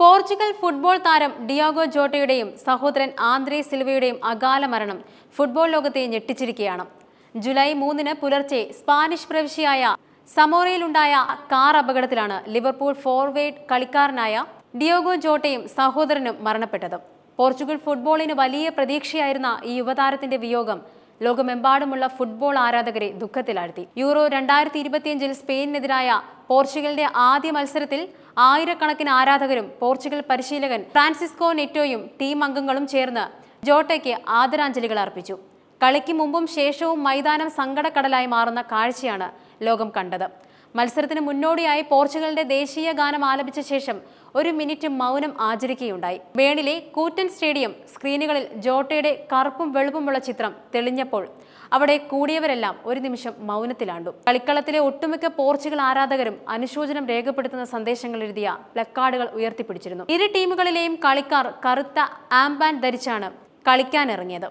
Portugal football താരം Diogo ജോട്ടയുടെയും സഹോദരൻ ആന്ദ്രേ സിൽവയുടെയും അകാല മരണം ഫുട്ബോൾ ലോകത്തെ ഞെട്ടിച്ചിരിക്കുകയാണ്. ജൂലൈ മൂന്നിന് പുലർച്ചെ സ്പാനിഷ് പ്രവിശ്യയായ സമോറയിലുണ്ടായ കാർ അപകടത്തിലാണ് ലിവർപൂൾ ഫോർവേഡ് കളിക്കാരനായ ഡിയോഗോ ജോട്ടയും സഹോദരനും മരണപ്പെട്ടത്. പോർച്ചുഗൽ ഫുട്ബോളിന് വലിയ പ്രതീക്ഷയായിരുന്ന ഈ യുവതാരത്തിന്റെ വിയോഗം ലോകമെമ്പാടുമുള്ള ഫുട്ബോൾ ആരാധകരെ ദുഃഖത്തിലാഴ്ത്തി. യൂറോ രണ്ടായിരത്തി ഇരുപത്തിയഞ്ചിൽ സ്പെയിനിനെതിരായ പോർച്ചുഗലിന്റെ ആദ്യ മത്സരത്തിൽ ആയിരക്കണക്കിന് ആരാധകരും പോർച്ചുഗൽ പരിശീലകൻ ഫ്രാൻസിസ്കോ നെറ്റോയും ടീം അംഗങ്ങളും ചേർന്ന് ജോട്ടയ്ക്ക് ആദരാഞ്ജലികൾ അർപ്പിച്ചു. കളിക്ക് മുമ്പും ശേഷവും മൈതാനം സങ്കടക്കടലായി മാറുന്ന കാഴ്ചയാണ് ലോകം കണ്ടത്. മത്സരത്തിന് മുന്നോടിയായി പോർച്ചുഗലിന്റെ ദേശീയ ഗാനം ആലപിച്ച ശേഷം ഒരു മിനിറ്റ് മൗനം ആചരിക്കുകയുണ്ടായി. വേണിലെ കൂറ്റൻ സ്റ്റേഡിയം സ്ക്രീനുകളിൽ ജോട്ടയുടെ കറുപ്പും വെളുപ്പുമുള്ള ചിത്രം തെളിഞ്ഞപ്പോൾ അവിടെ കൂടിയവരെല്ലാം ഒരു നിമിഷം മൗനത്തിലാണ്ടു. കളിക്കളത്തിലെ ഒട്ടുമിക്ക പോർച്ചുഗൽ ആരാധകരും അനുശോചനം രേഖപ്പെടുത്തുന്ന സന്ദേശങ്ങൾ എഴുതിയ പ്ലക്കാർഡുകൾ ഉയർത്തിപ്പിടിച്ചിരുന്നു. ഇരു ടീമുകളിലെയും കളിക്കാർ കറുത്ത ആംബാൻ ധരിച്ചാണ് കളിക്കാനിറങ്ങിയത്.